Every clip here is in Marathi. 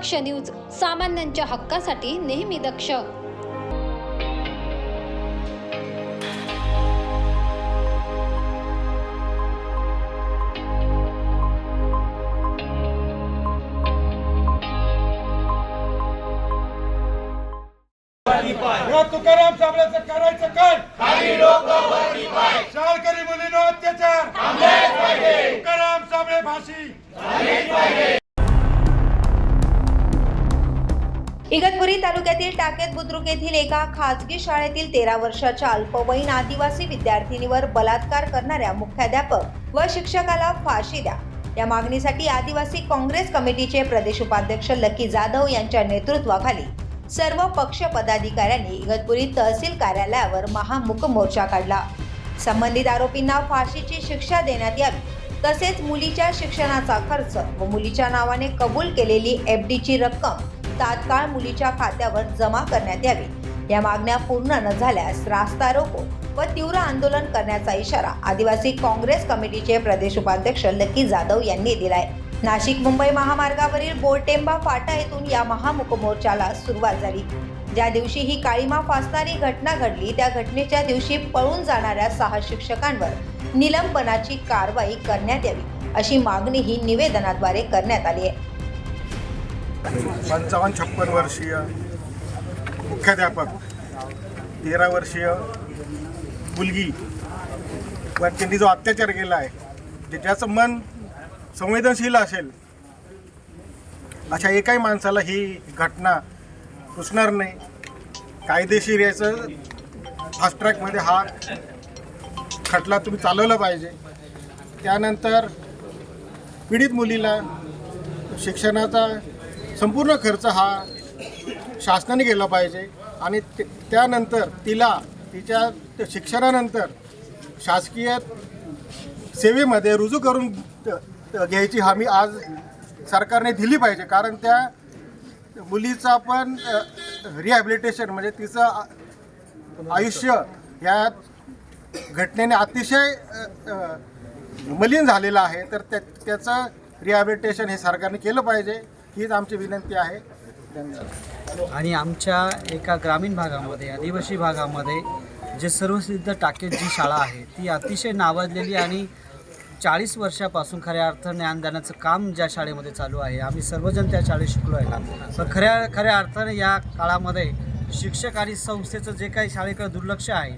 दक्ष न्यूज सामान्यांच्या हक्कासाठी नेहमी दक्ष. तुकाराम साबळेचं करायचं काय? शाळकरी मुलीनो अत्याचार. तुकाराम साबळे फाशी. इगतपुरी तालुक्यातील टाकेत बुद्रुक येथील एका खाजगी शाळेतील तेरा वर्षाच्या अल्पवयीन आदिवासी विद्यार्थिनीवर बलात्कार करणाऱ्या मुख्याध्यापक व शिक्षकाला फाशी द्या. या मागणीसाठी आदिवासी काँग्रेस कमिटीचे प्रदेश उपाध्यक्ष लकी जाधव यांच्या नेतृत्वाखाली सर्व पक्ष पदाधिकाऱ्यांनी इगतपुरी तहसील कार्यालयावर महामुख मोर्चा काढला. संबंधित आरोपींना फाशीची शिक्षा देण्यात यावी तसेच मुलीच्या शिक्षणाचा खर्च व मुलीच्या नावाने कबूल केलेली एफ डीची रक्कम तात्काळ मुलीच्या खात्यावर जमा करण्यात यावी. या मागण्या पूर्ण न झाल्यास रास्ता रोको व तीव्र आंदोलन करण्याचा इशारा आदिवासी काँग्रेस कमिटीचे प्रदेश उपाध्यक्ष लकी जाधव यांनी दिलाय. नाशिक मुंबई महामार्गावरील बोरटेंबा फाटा येथून या महामुखमोर्चाला सुरुवात झाली. ज्या दिवशी ही काळीमा फासणारी घटना घडली त्या घटनेच्या दिवशी पळून जाणाऱ्या सहा शिक्षकांवर निलंबनाची कारवाई करण्यात यावी अशी मागणी ही निवेदनाद्वारे करण्यात आली आहे. पंचावन्न छप्पन वर्षीय मुख्याध्यापक तेरा वर्षीय मुलगी वर त्यांनी जो अत्याचार केला आहे ज्याचं मन संवेदनशील असेल अशा एकाही माणसाला ही घटना पुसणार नाही. कायदेशीर याचं फास्ट ट्रॅकमध्ये हा खटला तुम्ही चालवला पाहिजे. त्यानंतर पीडित मुलीला शिक्षणाचा संपूर्ण खर्च हा शासनाने केला पाहिजे आणि ते- त्यानंतर तिला तिच्या शिक्षणानंतर शासकीय सेवेमध्ये रुजू करून त- घ्यायची हमी आज सरकारने दिली पाहिजे. कारण त्या मुलीचा पण रिहॅबिलिटेशन म्हणजे तिचं आयुष्य या घटनेने अतिशय मलिन झालेलं आहे. तर त्या त्याचं रिहॅबिलिटेशन हे सरकारने केलं पाहिजे. हीच आमची विनंती आहे. धन्यवाद. आणि आमच्या एका ग्रामीण भागामध्ये आदिवासी भागामध्ये जे सर्वसिद्ध टाकेत जी शाळा आहे ती अतिशय नावाजलेली आणि चाळीस वर्षापासून खऱ्या अर्थ ज्ञानदानाचं काम ज्या शाळेमध्ये चालू आहे आम्ही सर्वजण त्या शाळेत शिकलो आहे. पण खऱ्या खऱ्या अर्थाने या काळामध्ये शिक्षक आणि संस्थेचं जे काही शाळेकडे दुर्लक्ष आहे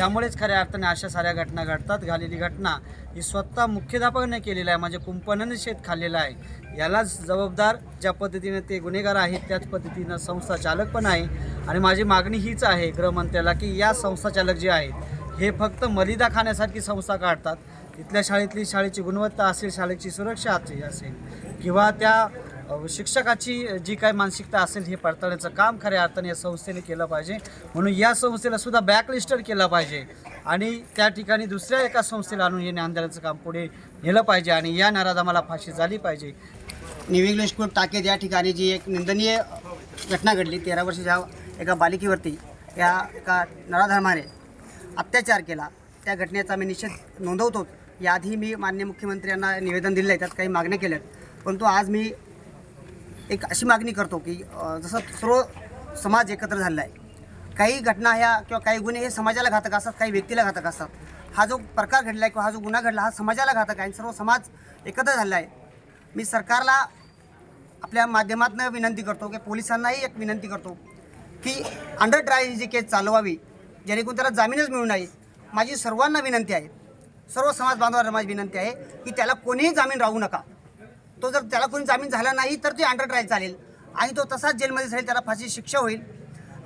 त्यामुळेच खऱ्या अर्थाने अशा साऱ्या घटना घडतात. झालेली घटना ही स्वतः मुख्याध्यापकाने केलेलं आहे. म्हणजे कुंपणाने शेत खाल्लेलं आहे. यालाच जबाबदार ज्या पद्धतीने ते गुन्हेगार आहेत त्याच पद्धतीनं संस्था चालक पण आहे. आणि माझी मागणी हीच आहे गृहमंत्र्याला की या संस्था चालक जे आहेत हे फक्त मलिदा खाण्यासारखी संस्था काढतात. तिथल्या शाळेतली शाळेची गुणवत्ता असेल शाळेची सुरक्षा असेल किंवा त्या शिक्षकाची जी काय मानसिकता असेल हे पडताळण्याचं काम खऱ्या अर्थाने या संस्थेने केलं पाहिजे. म्हणून या संस्थेला सुद्धा बॅकलिस्टर केलं पाहिजे. आणि त्या ठिकाणी दुसऱ्या एका संस्थेला आणून हे ज्ञान देण्याचं काम पुढे नेलं पाहिजे आणि या नराधामाला फाशी झाली पाहिजे. न्यू इंग्लिश स्कूल टाकेत या ठिकाणी जी एक निंदनीय घटना घडली तेरा वर्षाच्या एका बालिकेवरती या एका नराधर्माने अत्याचार केला. त्या घटनेचा मी निषेध नोंदवतो याआधी मी मान्य मुख्यमंत्र्यांना निवेदन दिलं आहे त्यात काही मागण्या केल्यात. परंतु आज मी एक अशी मागणी करतो की जसं सर्व समाज एकत्र झालेला आहे. काही घटना ह्या किंवा काही गुन्हे हे समाजाला घातक असतात काही व्यक्तीला घातक असतात. हा जो प्रकार घडला आहे किंवा हा जो गुन्हा घडला हा समाजाला घातक आहे आणि सर्व समाज एकत्र झालेला आहे. मी सरकारला आपल्या माध्यमातून विनंती करतो की पोलिसांनाही एक विनंती करतो की अंडर ट्रायल ही जी केस चालवावी जेणेकरून त्याला जामीनच मिळू नये माझी सर्वांना विनंती आहे. सर्व समाज बांधवांना माझी विनंती आहे की त्याला कोणीही जामीन राहू नका. तो जर त्याला कोणी जामीन झाला नाही तर ते अंडर ट्रायल चालेल. आणि तो तसाच जेलमध्ये जाईल त्याला फाशी शिक्षा होईल.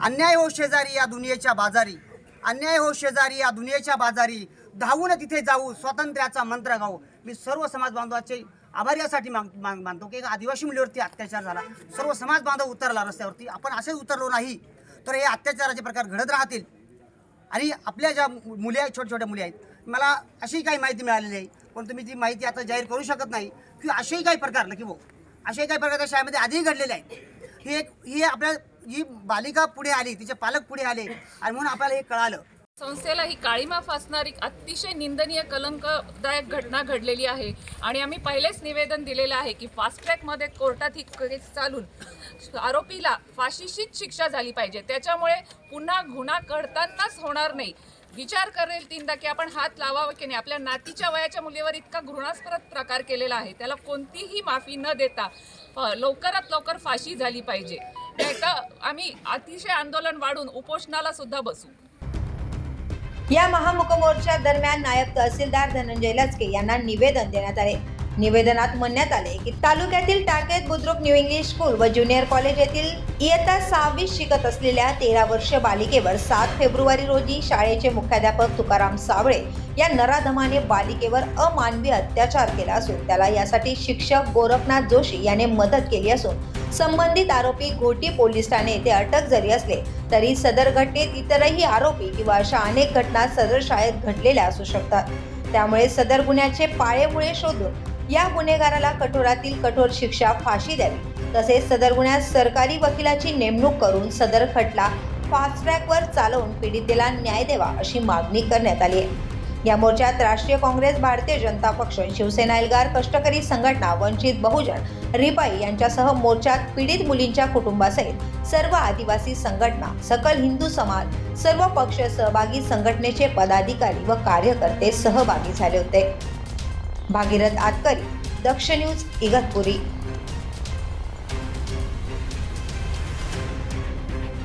अन्याय हो शेजारी या दुनियेच्या बाजारी. अन्याय हो शेजारी या दुनियेच्या बाजारी. धावून तिथे जाऊ स्वातंत्र्याचा मंत्र गाऊ. मी सर्व समाज बांधवाचे आभार यासाठी माग माग मानतो की एक आदिवासी मुलीवरती अत्याचार झाला. सर्व समाज बांधव उतरला रस्त्यावरती. आपण असेच उतरलो नाही तर हे अत्याचाराचे प्रकार घडत राहतील. आणि आपल्या ज्या मु- मुली आहेत छोट्या छोट्या मुली आहेत मला अशी काही माहिती मिळालेली आहे पण तुम्ही ती माहिती आता जाहीर करू शकत नाही की असेही काही प्रकार की भाऊ. असेही काही प्रकार त्या शाळेमध्ये आधीही घडलेले आहेत. ही एक ही आपल्या ही बालिका पुढे आली तिचे पालक पुढे आले आणि म्हणून आपल्याला हे कळालं. संस्थेला ही काळीमा फासणारी अतिशय निंदनीय कलंकदायक घटना घडलेली आहे. आणि आम्ही पहिलेच निवेदन दिलेलं आहे की फास्ट ट्रॅकमध्ये कोर्टात ही केस चालून आरोपीला फाशीशीच शिक्षा झाली पाहिजे. त्याच्यामुळे पुन्हा गुन्हा घडतानाच होणार नाही. विचार करेल तीनदा की आपण हात लावावा की नाही? आपल्या नातीच्या वयाच्या मुलीवर इतका घृणास्पद प्रकार केलेला आहे. त्याला कोणतीही माफी न देता लवकरात लवकर फाशी झाली पाहिजे. नाहीतर आम्ही अतिशय आंदोलन वाढून उपोषणाला सुद्धा बसू. या महामुखमोर्चा दरम्यान नायब तहसीलदार धनंजय लचके यांना निवेदन देण्यात आले. निवेदनात म्हणण्यात आले की तालुक्यातील Taket Budruk new English school व ज्युनियर कॉलेज येथील इयत्ता सहावीत शिकत असलेल्या तेरा वर्ष बालिकेवर सात फेब्रुवारी रोजी शाळेचे मुख्याध्यापक तुकाराम सावळे या नराधमाने बालिकेवर अमानवी अत्याचार केला असून त्याला यासाठी शिक्षक गोरखनाथ जोशी याने मदत केली असून संबंधित आरोपी घोटी पोलीस ठाणे येथे अटक जरी असले तरी सदर घटनेत इतरही आरोपी किंवा अशा अनेक घटना सदर शाळेत घडलेल्या असू शकतात. त्यामुळे सदर गुन्ह्याचे पाळेमुळे शोधून या गुन्हेगाराला कठोरातील कठोर शिक्षा फाशी द्यावी. तसेच सदर गुन्ह्यात सरकारी वकिलाची नेमणूक करून सदर खटला फास्ट ट्रॅकवर चालवून पीडितेला न्याय द्यावा अशी मागणी करण्यात आली आहे. या मोर्चात राष्ट्रीय काँग्रेस भारतीय जनता पक्ष शिवसेना एल्गार कष्टकरी संघटना वंचित बहुजन रिपाई यांच्यासह मोर्चात पीडित मुलींच्या कुटुंबासहित सर्व आदिवासी संघटना सकल हिंदू समाज सर्व पक्ष सहभागी संघटनेचे पदाधिकारी व कार्यकर्ते सहभागी झाले होते. भागीरथ आतकरी दक्ष न्यूज इगतपुरी.